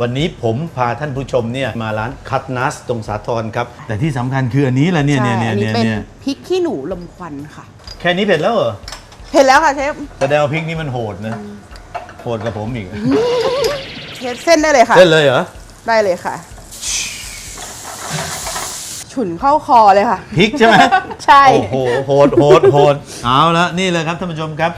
วันนี้ผมพาท่านผู้ชมเนี่ยมาร้านคัตนัสตรงสาทรครับ แต่ที่สำคัญคืออันนี้แหละเนี่ยใช่เนี่ยเนี่ยอันเนี่ยนี้เป็นเนี่ยพริกขี้หนูลมควันค่ะ แค่นี้เผ็ดแล้วเหรอเห็นแล้วค่ะเชฟ แสดงว่าพริกนี่มันโหดนะ โหดกับผมอีกเชฟเส้นได้เลยค่ะ เล่นเลยเหรอได้เลยค่ะ ฉุนเข้าคอเลยค่ะ พริกใช่ไหม ใช่ โอ้โห โหด โหด โหด เอาละนี่เลยครับท่านผู้ชมครับ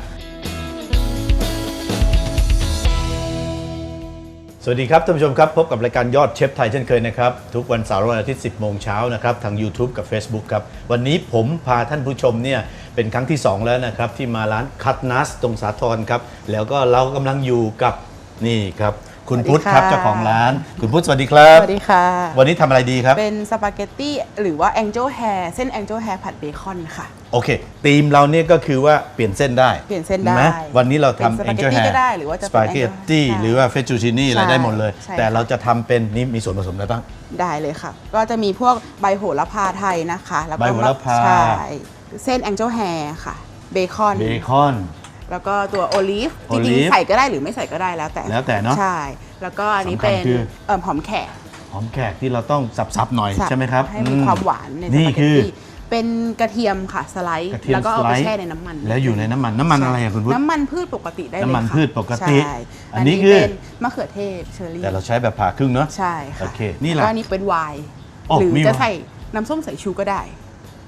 สวัสดีครับท่านผู้ชมครับ พบกับรายการยอดเชฟไทยเช่นเคยนะครับ ทุกวันเสาร์วันอาทิตย์ 10 โมงเช้านะครับ ทาง YouTube กับ Facebook ครับ วันนี้ผมพาท่านผู้ชมเนี่ย เป็นครั้งที่ 2 แล้วนะครับ ที่มาร้านคัตนัสตรงสาทรครับ แล้วก็เรากำลังอยู่กับนี่ครับ คุณพุทธครับสวัสดีค่ะเจ้าของร้าน คุณพุทธสวัสดีครับ สวัสดีค่ะ วันนี้ทำอะไรดีครับ เป็นสปาเกตตี้หรือว่าแองเจิลแฮร์เส้นแองเจิลแฮร์ผัดเบคอนค่ะ โอเคธีมเราเนี่ยก็คือว่าเปลี่ยนเส้นได้เปลี่ยนเส้นได้ห็หมวันนี้เราเป็นทำสปาเกตตี้ก็ได้หรือว่าจะสเป็นปาเกตตี้ใช่หรือว่าเฟจูชินี่อะไรใช่ได้หมดเลย ใช่ แต่ค่ะเราจะทำเป็นนี่มีส่วนผสมอะไรบ้าง ได้เลยค่ะ ก็จะมีพวกใบโหระพาไทยนะคะ แล้วก็ใบโหระพา ใช่ เส้นแองเจิลแฮร์ค่ะ เบคอน เบคอน แล้วก็ตัวโอลิฟโอจลิริงฟๆใส่ก็ได้หรือไม่ใส่ก็ได้แล้วแต่แล้วแต่เนอะใช่ แล้วก็อันนี้สำคัญเป็นคือ เอ่อหอมแขกหอมแขกที่เราต้องสับๆหน่อยสับใช่ไหมครับให้มีอืความหวานในสนี่ปาเกตคือ ตี้เป็นกระเทียมค่ะสไลด์กระเทียมแล้วก็เอาสไลไปด์ แช่ในน้ำมันแล้วอยู่ในน้ำมันน้ำมันอะไรอะคุณพุทธ น้ำมันพืชปกติได้เลยน้ำมันค่ะพืชปกติใช่อันนี้คือ เป็นมะเขือเทศเชอร์รี่แต่เราใช้แบบผ่าครึ่งเนาะ ใช่ค่ะโอเคนี่ล่ะแล้วก็อันนี้เป็นไวน์โอ้หรือมีจะไวน์ใส่น้ำส้มสายชูก็ได้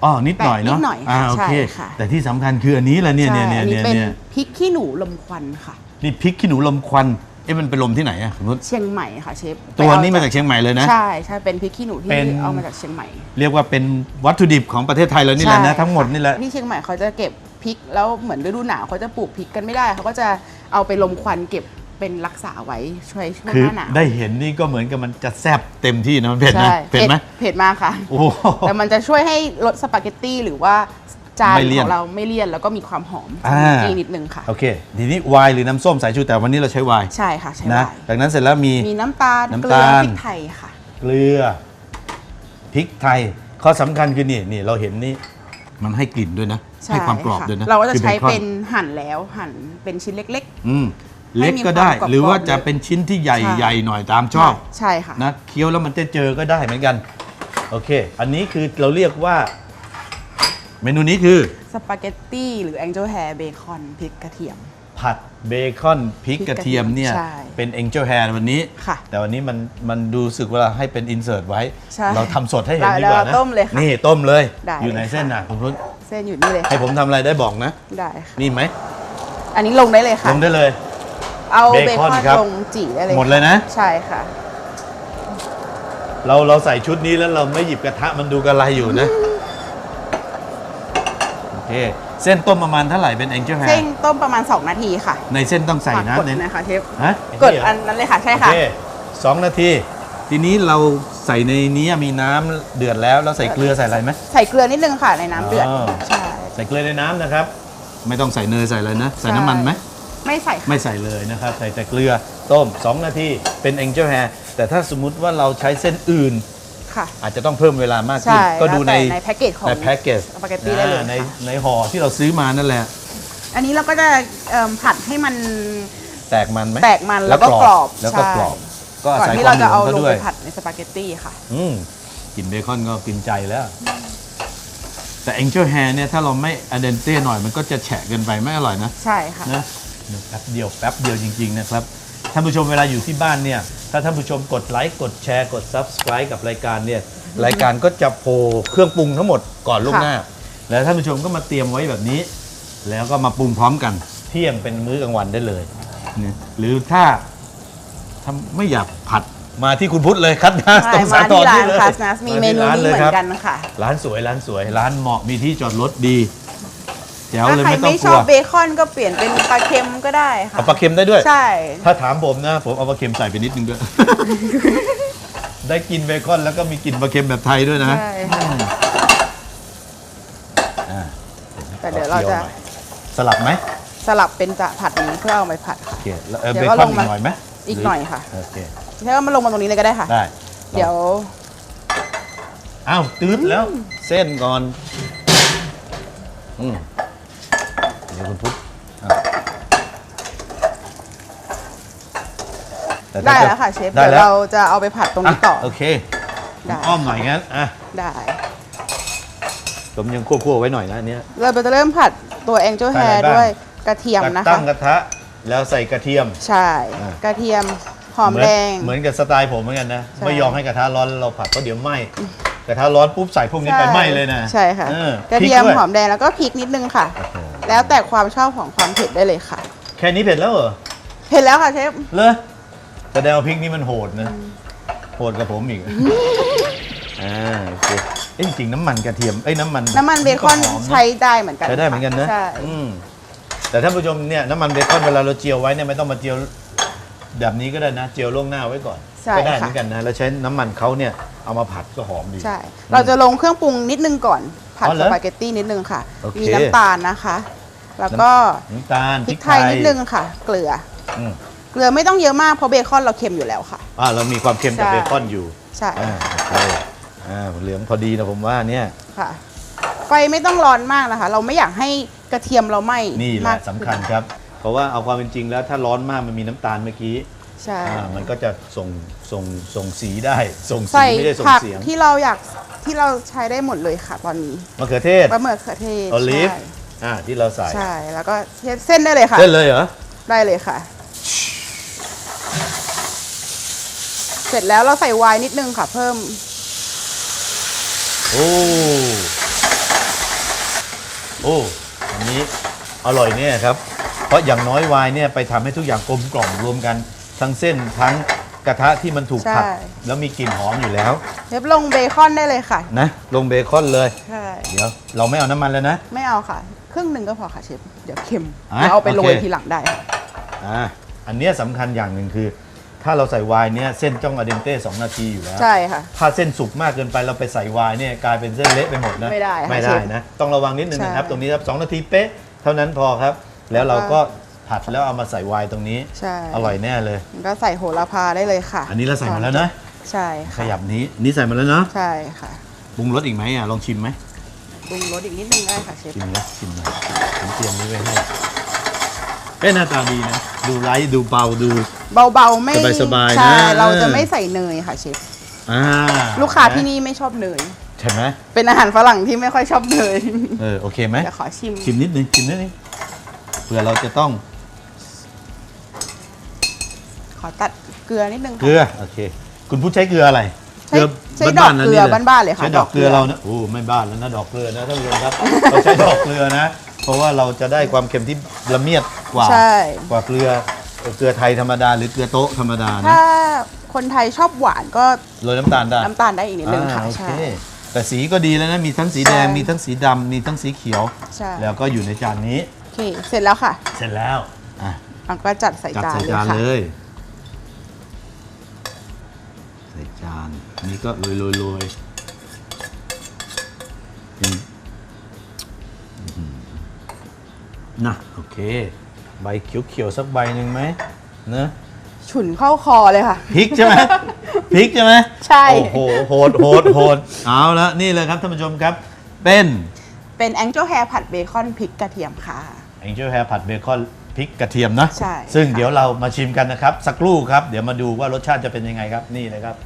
อ๋อนิดหน่อยเนาะนิดหน่อยค่ะอ่าโอเค ใช่ค่ะ แต่ที่สำคัญคืออันนี้แหละเนี่ยเนี่ยใช่เนี่ยอันนี้เนี่ยเป็นเนี่ยพริกขี้หนูลมควันค่ะ นี่พริกขี้หนูลมควันเอ๊ะมันเป็นลมที่ไหนอะคุณพุทธเชียงใหม่ค่ะเชฟตัวนี้ไปมาเอจากเชียงใหม่เลยนะ ใช่ใช่เป็นพริกขี้หนูที่เป็น เอามาจากเชียงใหม่เรียกว่าเป็นวัตถุดิบของประเทศไทยแล้วนี่แหละนะใช่ทั้งหมดนี่แหละ ที่เชียงใหม่เขาจะเก็บพริกแล้วเหมือนฤดูหนาวเขาจะปลูกพริกกันไม่ได้เขาก็จะเอาไปลมควันเก็บ เป็นรักษาไว้ช่วยช่วงคือหน้าหนาวได้เห็นนี่ก็เหมือนกับมันจะแซบเต็มที่นะมันเผ็ดนะใช่เผ็ดไหมเผ็ดมากค่ะ โอ้โห แต่มันจะช่วยให้รสสปาเกตตี้หรือว่าจานไม่เลี่ยนของเราไม่เลี่ยนแล้วก็มีความหอมอ่าจีนิดนึงค่ะ โอเค ทีนี้ไวน์หรือน้ำส้มสายชูแต่วันนี้เราใช้ไวน์ใช่ค่ะ ใช่นะไวน์จากนั้นเสร็จแล้วมี มีน้ำตาลน้ำเกลือตาล พริกไทยค่ะ เกลือพริกไทย ข้อสำคัญคือนี่นี่เราเห็นนี่มันให้กลิ่นด้วยนะ ใช่ให้ความกรอบค่ะด้วยนะเราก็จะคือใช้บคอเป็นหั่นแล้วหั่นเป็นชิ้นเล็กอืมให้ เล็กมีก็ได้ความกรอบๆหรือว่าจะเป็นชิ้นที่ใหญ่ใช่ใหญ่หน่อยตามๆชอบใช่ค่ะนะเคี้ยวแล้วมันจะเจอก็ได้เหมือนกัน โอเค อันนี้คือเราเรียกว่า เมนูนี้คือสปาเกตตี้หรือแองเจิลแฮร์เบคอนพริกกระเทียม ผัดเบคอนพริกกระเทียมเนี่ยใช่เป็นเอ็งเจ l แฮร์วันนี้ค่ะแต่วันนี้มันมันดูสึกว่าให้เป็นอินเสิร์ตไว้ใช่เราทำสดให้เห็นเราดีกว่าเรานะต้มเลยค่ะนี่ต้มเลยได้อยู่ในเลยค่ะเส้นอะคุณพุทธเส้นอยู่นี่เลยให้ผมทำอะไรได้บอกนะ ได้ค่ะนี่ไหมอันนี้ลงได้เลยค่ะลงได้เลย เอาเบเบคคออนนครับ ลงจี่ได้เลยหมดเลยนะ ใช่ค่ะ เราเราใส่ชุดนี้แล้วเราไม่หยิบกระทะมันดูกระไรอยู่นะ โอเค เส้นต้มประมาณเท่าไหร่เป็นเอ็งเจ l แฮเส้นร์ต้มประมาณ 2 นาทีค่ะในเส้นต้องใส่ฝากกดน้ำในนะคะเชฟฮะกดเหรอันนั้นเลยค่ะใช่โอค่ะ เคสองนาที ทีนี้เราใส่ในนี้มีน้ำเดือดแล้วเราใส่เกลือใส่อะไรไหม ใส่เกลือนิดนึงค่ะในน้ำเดือดอ๋อ ใช่ ใส่เกลือในน้ำนะครับ ไม่ต้องใส่เนยใส่อะไรนะ ใส่น้ำมันไหม ไม่ใส่ค่ะ ไม่ใส่เลยนะครับ ใส่แต่เกลือต้ม 2 นาทีเป็นเอ็งเจ l แฮร์แต่ถ้าสมมุติว่าเราใช้เส้นอื่น ค่ะ อาจจะต้องเพิ่มเวลามากขึ้น ใช่ก็ดูในแล้วแต่ในแพ็กเกจของในแพ็กเกจสปาเกตตี้ได้เลยในค่ะ ในห่อที่เราซื้อมานั่นแหละ อันนี้เราก็จะเอิ่มผัดให้มัน แตกมันไหมแตกมันแล้วก็กรอบแล้วก็ใช่ กรอบ ก็ก่อนใส่ที่ควาเรามเหลืองเขาจะเอาลงด้วไปยผัดในสปาเกตตี้ค่ะ อืมกลินเบคอนก็กินใจแล้ว แต่เอ็งเจ l แฮร์เนี่ยถ้าเราไม่อเดนเต้หน่อยมันก็จะแฉะเกินไปไม่อร่อยนะ ใช่ค่ะ นะ เดี๋ยวแป๊บเดียวแป๊บเดียวจริง ๆ นะครับ ท่านผู้ชมเวลาอยู่ที่บ้านเนี่ย ถ้าท่านผู้ชมกดไลค์กดแชร์กด Subscribe กับรายการเนี่ย รายการก็จะโผล่เครื่องปรุงทั้งหมดก่อนล่วงหน้า แล้วท่านผู้ชมก็มาเตรียมไว้แบบนี้ แล้วก็มาปรุงพร้อมกัน เที่ยงเป็นมื้อกลางวันได้เลยนะหรือถ้าถ้าไม่อยากผัดมาที่คุณพุทธเลยครับนะใช่ตรงสมาตที่ร้านเลยคาสนัสมีเมนูานี้ที่เหมือร้านลยนครับกันค่ะ ร้านสวยร้านสวยร้านเหมาะมีที่จอดรถดี แจ๋วถ้าเลยใครไม่ต้องไม่กชลัอวบเบคอนก็เปลี่ยนเป็นปลาเค็มก็ได้ค่ะเอาปลาเค็มได้ด้วย ใช่ ถ้าถามผมนะ ผมเอาปลาเค็มใส่ไปนิดนึงด้วย ได้กินเบคอนแล้วก็มีกลิ่นปลาเค็มแบบไทยด้วยนะ ใช่ค่ะอ่า แต่เดี๋ยวเราจะอหน่อยสลับไหมสลับเป็นจะผัดนี้เพื่อเอาไปผัดค่ะ โอเคแล้วเออเดี๋เบยวก็คอนลงอีมา กหน่อยไหมอีกหน่อยค่ะโอเคใช่ว่ามันลงมาตรงนี้เลยก็ได้ค่ะ ได้เดี๋ยวอ้าวตืดแล้ว เส้นก่อนอืมเดี๋ยวคุณพุทธอะแต่ได้ถ้าแล้วค่ะเชฟได้เดี๋ยวแล้วเราจะเอาไปผัดตรงนี้ต่อะโอเคได้ อ้อมหน่อยงั้นอะได้ผมยังคั่วๆไว้หน่อยนะอันเนี้ย เราจะเริ่มผัดตัว Angel ใส่อะไร Hair บ้าง ด้วยกระเทียมนะตั้คะงกระทะแล้วใส่กระเทียม ใช่อ่ากระเทียมหอมเหมืนแดง เหมือนกับสไตล์ผมเหมือนกันนะ ใช่ไม่ยอมให้กระทะร้อนแล้วเราผัดเพราะเดี๋ยวไหม้กระทะร้อนปุ๊บใส่พวกนี้ไปใช่ไหม้เลยนะใช่ค่ะออกระเทียมพกด้วหอมแดงแล้วก็พริกนิดนึงค่ะ โอ้โห แล้วแต่ความชอบของความเผ็ดได้เลยค่ะ แค่นี้เผ็ดแล้วเหรอ เผ็ดแล้วค่ะเชฟ เลยแสดงว่าพริกนี่มันโหดนะ โหดกับผมอีก อ่าโอเคเอ้ยจริงๆน้ำมันกระเทียม เอ้ยน้ำมันน้ำมันเบคอนหมะใช้ได้เหมือนกันใช้ได้เหมือนกันนะใช่อืมแต่ท่านผู้ชมเนี่ยน้ำมันเบคอนเวลาเราเจียวไว้เนี่ยไม่ต้องมาเจียวแบบนี้ก็ได้นะ เจียวล่วงหน้าไว้ก่อน ใช่ก็ได้เหค่ะมือนกันนะแล้วใช้น้ำมันเขาเนี่ยเอามาผัดก็หอมดี ใช่ เราจะลงเครื่องปรุงนิดนึงก่อน ผัดอ๋อเหรสอปาเกตตี้นิดนึงค่ะ โอเค มีน้ำตาลนะคะ แล้วก็น้ำตาลพริกไทยนิดนึงค่ะ เกลืออืมเกลือไม่ต้องเยอะมากเพราะเบคอนเราเค็มอยู่แล้วค่ะอ่าเรามีความเค็มจากใช่เบคอนอยู่ใช่อ่าโอเคอ่าเหลืองพอดีนะผมว่าเนี่ยค่ะไฟไม่ต้องร้อนมากนะคะ เราไม่อยากให้กระเทียมเราไหม้นี่แหมาละกสำคัญครับ เพราะว่าเอาความเป็นจริงแล้วถ้าร้อนมากมันมีน้ำตาลเมื่อกี้ใช่อ่ามันก็จะส่งส่งส่งสีได้ ส่งสีใส่ไม่ได้ส่งผักเสียงที่เราอยากที่เราใช้ได้หมดเลยค่ะตอนนี้มะเขือเทศปลาหมึกเขือเทศโอลิฟใช่ อ่าที่เราใส่ ใช่ แล้วก็เส้นได้เลยค่ะ เส้นเลยเหรอ ได้เลยค่ะ เสร็จแล้วเราใส่ไวน์นิดนึงค่ะ เพิ่ม โอ้ โอ้ อันนี้อร่อยเนี่ยครับ เพราะอย่างน้อยวายเนี่ยไปทำให้ทุกอย่างกลมกล่อมรวมกัน ทั้งเส้นทั้งกระทะที่มันถูกผัดใช่แล้วมีกลิ่นหอมอยู่แล้วเรียบลงเบคอนได้เลยค่ะ นะ ลงเบคอนเลย ใช่ เดี๋ยว เราไม่เอาน้ำมันแล้วนะ ไม่เอาค่ะค รึ่งหนึ่งก็พอค่ะเชฟเดี๋ยวเค็มอะเดี๋ยวเอาไปโรโอยเค ทีหลังได้ค่ะอ่าอันเนี้ยสำคัญอย่างหนึ่งคือ ถ้าเราใส่ไวน์เนี่ยเส้นจ้องอเดนเต้สองนาทีอยู่แล้ว ใช่ค่ะ ถ้าเส้นสุกมากเกินไปเราไปใส่ไวน์เนี่ยกลายเป็นเส้นเละไปหมดนะไม่ได้ค่ะไม่ได้เชฟนะ ต้องระวังนิดนึงใช่นะครับตรงนี้ครับสองนาทีเป๊ะเท่านั้นพอครับ แล้วเราก็ผัดแล้วเอามาใส่ไวน์ตรงนี้ ใช่ อร่อยแน่เลย ก็ใส่โหระพาได้เลยค่ะอันนี้เราใส่มาแล้วนะ ใช่ขค่ะยับนี้นี่ใส่มาแล้วเนาะใช่ค่ะปรุงรสอีกไหมอะลองชิมไหม ปรุงรสอีกนิดนึงได้ค่ะเชฟชิมนะชิมนะผมเตรียมนี้ไว้ให้เอ้หน้าตาดีนะ ดูไลท์ดูเบาดู เบาๆไม่สบายๆใช่นะเราจะไม่ใส่เนยค่ะเชฟอ่าลูกค้าที่นี่ไม่ชอบเนยใช่ไหมเป็นอาหารฝรั่งที่ไม่ค่อยชอบเนยเออโอเคไหมเดี๋ยวขอชิมชิมนิดนึงชิมนิดนึงเผื่อเราจะต้อง ขอตัดเกลือนิดนึงเกลือโอเค คุณผู้ใช้เกลืออะไร ใช้ใช้ดอกเกลือบ้านๆเลยค่ะใช้ดอกเกลือดอกเกลือ เรานะโอ้ไม่บ้านแล้วนะดอกเกลือนะท่านผู้ชมครับ เราใช้ดอกเกลือนะ เพราะว่าเราจะได้ความเค็มที่ละเมียดกว่าใช่ กว่าเกลือเกลือไทยธรรมดาหรือเกลือโต๊ะธรรมดานะถ้าคนไทยชอบหวานก็โรยน้ำตาลได้น้ำตาลได้อีกนิดนึงค่ะอ่าโอใช่เคแต่สีก็ดีแล้วนะมีทั้งสีแดงใช่มีทั้งสีดำมีทั้งสีเขียว ใช่ แล้วก็อยู่ในจานนี้โอเค เสร็จแล้วค่ะเสร็จแล้วอะ เราก็จัดใส่จัดจานใส่เลยจานค่ะ เลย ใส่จานอั นนี้ก็โรยโรยโรยเป็นอื้อหือนะโอเค ใบเขียวๆสักใบหนึ่งไหมเนอะฉุนเข้าคอเลยค่ะ พริกใช่ไหมพริกใช่ไหมใช่ โอ้โหโหดโหดโหดเอาละนี่เลยครับท่านผู้ชมครับ เป็นเป็น Angel Hair ผัดเบคอนพริกกระเทียมค่ะ Angel Hair ผัดเบคอนพริกกระเทียมนะ ใช่ซึ่งค่ะ เดี๋ยวเรามาชิมกันนะครับ สักครู่ครับ เดี๋ยวมาดูว่ารสชาติจะเป็นยังไงครับ นี่เลยครับ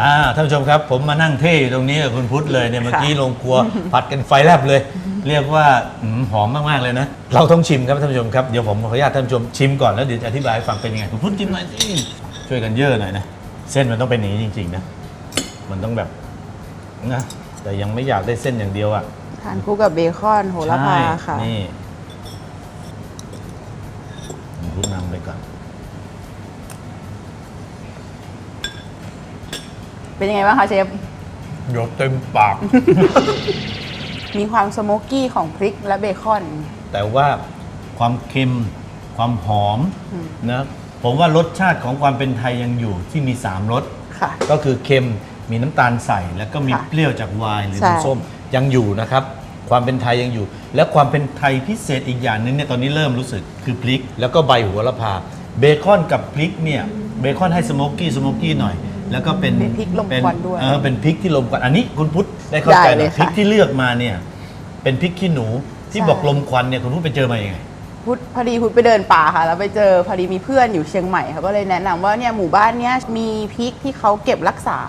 อ่าท่านผู้ชมครับ ผมมานั่งเท่อยู่ตรงนี้กับคุณพุทธเลยเนี่ยเมื่อกี้ลงครัวผัดกันไฟแลบเลย เรียกว่าอืมหอมมาก ๆ เลยนะ เราต้องชิมครับท่านผู้ชมครับเดี๋ยวผมขออนุญาตท่านผู้ชมชิมก่อนแล้วเดี๋ยวจะอธิบายให้ฟังเป็นยังไงคุณพุทธชิมหน่อยสิช่วยกันเยอะหน่อยนะเส้นมันต้องเป็นอย่างนี้จริง ๆ นะ มันต้องแบบนะแต่ยังไม่อยากได้เส้นอย่างเดียวอะ ทานคู่กับเบคอนโหระพาใช่ค่ะนี่คุณพุทธนำไปก่อน เป็นยังไงบ้างคะเชฟยกเต็มปาก มีความสโมกกี้ของพริกและเบคอน แต่ว่าความเค็มความหอมอืม นะผมว่ารสชาติของความเป็นไทยยังอยู่ที่มี 3รสค่ะ ก็คือเค็มมีน้ำตาลใส่ แล้วก็มีค่ะเปรี้ยวจากไวน์หรือใช่ น้ำส้มยังอยู่นะครับ ความเป็นไทยยังอยู่ และความเป็นไทยพิเศษอีกอย่างหนึงเนี่ยตอนนี้เริ่มรู้สึกคือพริก แล้วก็ใบโหัวละพาเบคอนกับพริกเนี่ยเบคอนให้สโมกกี้สโมกกี้หน่อย แล้วก็เป็นเป็นพริกลมควันด้วยเออเป็นพริกที่ลมควันอันนี้คุณพุทธได้เข้าใจได้หเลน่อยยพริกค่ะที่เลือกมาเนี่ย เป็นพริกขี้หนูที่ใช่ บอกลมควันเนี่ยคุณพุทธไปเจอมาอย่างไง พุทธพอดีพุทธไปเดินป่าค่ะ แล้วไปเจอพอดีมีเพื่อนอยู่เชียงใหม่เขาก็เลยแนะนำว่าเนี่ยหมู่บ้านเนี้ยมีพริกที่เขาเก็บรักษา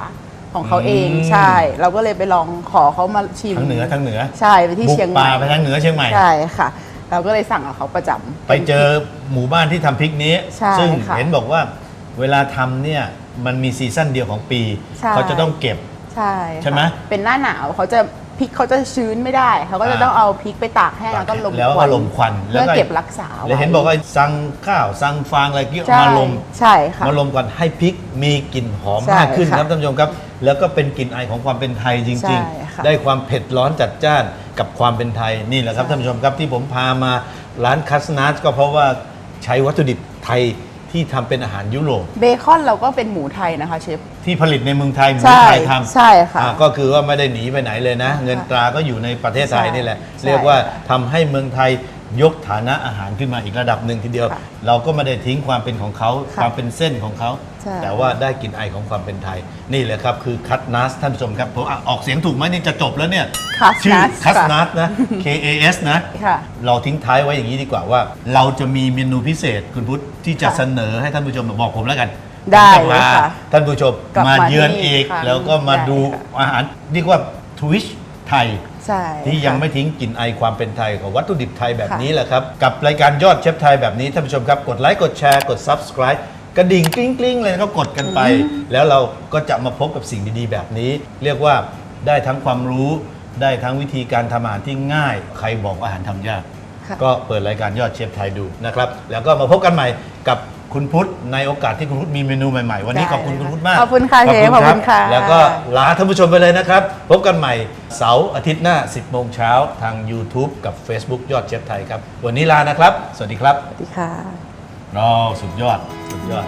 ของเขาเองอืม ใช่ เราก็เลยไปลองขอเขามาชิมทางเหนือทางเหนือใช่ไปที่บุกเชียงใหม่ป่าไปทางเหนือเชียงใหม่ ใช่ค่ะ เราก็เลยสั่งกับเขาประจำ ไปเจอหมู่บ้านที่ทำพริกนี้ ใช่ซึ่งค่ะ เห็นบอกว่าเวลาทำเนี่ย มันมีซีซั่นเดียวของปี ใช่ เขาจะต้องเก็บ ใช่ค่ะใช่ไหมเป็นหน้าหนาวเขาจะพริกเขาจะชื้นไม่ได้ เขาก็จะอ่า ต้องเอาพริกไปตากแห้งแล้วก็ลมแล้วคก็วันลมควันเพื่อเก็บรักษาแล้วเห็นบอกว่าสั่งข้าวสั่งฟางอะไรเกี่ยวใช่มาลม ใช่ค่ะ มาลมก่อนให้พริกมีกลิ่นหอมใช่มากขึ้นค่ะครับท่านผู้ชมครับ แล้วก็เป็นกลิ่นไอายของความเป็นไทยจใช่ริง ค่ะๆ ได้ความเผ็ดร้อนจัดจ้านกับความเป็นไทยนี่แหละครับใช่ท่านผู้ชมครับที่ผมพามาร้านคัสนาสก็เพราะว่าใช้วัตถุดิบไทย ที่ทำเป็นอาหารยุโรป เบคอนเราก็เป็นหมูไทยนะคะเชฟ ที่ผลิตในเมืองไทยหมูใช่ไทยทำใช่ค่ะอ่าก็คือว่าไม่ได้หนีไปไหนเลยนะ เงินตราก็อยู่ในประเทศไทยใช่นี่แหละ ใช่เรียกว่าทำให้เมืองไทย ยกฐานะอาหารขึ้นมาอีกระดับหนึ่งทีเดียว ค่ะเราก็ไม่ได้ทิ้งความเป็นของเขาค่ะความเป็นเส้นของเขา ใช่ แต่ว่าได้กลิ่นไอของความเป็นไทย นี่แหละครับคือคัตนัสท่านผู้ชมครับผมอะออกเสียงถูกไหมนี่จะจบแล้วเนี่ย คัสชื่อนัสคัสค่ะนัสนะ K A S นะ ค่ะเราทิ้งท้ายไว้อย่างนี้ดีกว่าว่า เราจะมีเมนูพิเศษคุณพุทธที่จะค่ะเสนอให้ท่านผู้ชมบอกผมแล้วกันได้ผมจะเลยพาค่ะท่านผู้ชมกลับมามาเยือนที่นี่อีกครั้งแล้วก็มาได้ดูค่ะอาหารเรียกว่าทวิชไทย ใช่ที่ยังค่ะไม่ทิ้งกลิ่นไอความเป็นไทยของวัตถุดิบไทยแบบค่ะนี้แหละครับ กับรายการยอดเชฟไทยแบบนี้ท่านผู้ชมครับ กดไลค์กดแชร์กด subscribe กระดิ่งกริ๊งกริ๊งเลยก็กดกันไป แล้วเราก็จะมาพบกับสิ่งดีๆ แบบนี้ เรียกว่าได้ทั้งความรู้ ได้ทั้งวิธีการทำอาหารที่ง่าย ใครบอกอาหารทำยาก ค่ะ ก็เปิดรายการยอดเชฟไทยดูนะครับ แล้วก็มาพบกันใหม่กับ คุณพุทธในโอกาสที่คุณพุทธมีเมนูใหม่ๆ วันนี้ได้ขอบคุณเลยคุณค่ะพุทธมากขอบคุณค่ะเชฟขอบคุณรัค่ะ แล้วก็ลาท่านผู้ชมไปเลยนะครับ พบกันใหม่เสาร์อาทิตย์หน้า 10 โมงเช้าทาง YouTube กับ Facebook ยอดเชฟไทยครับ วันนี้ลานะครับ สวัสดีครับ สวัสดีค่ะรอสุดยอด สุดยอด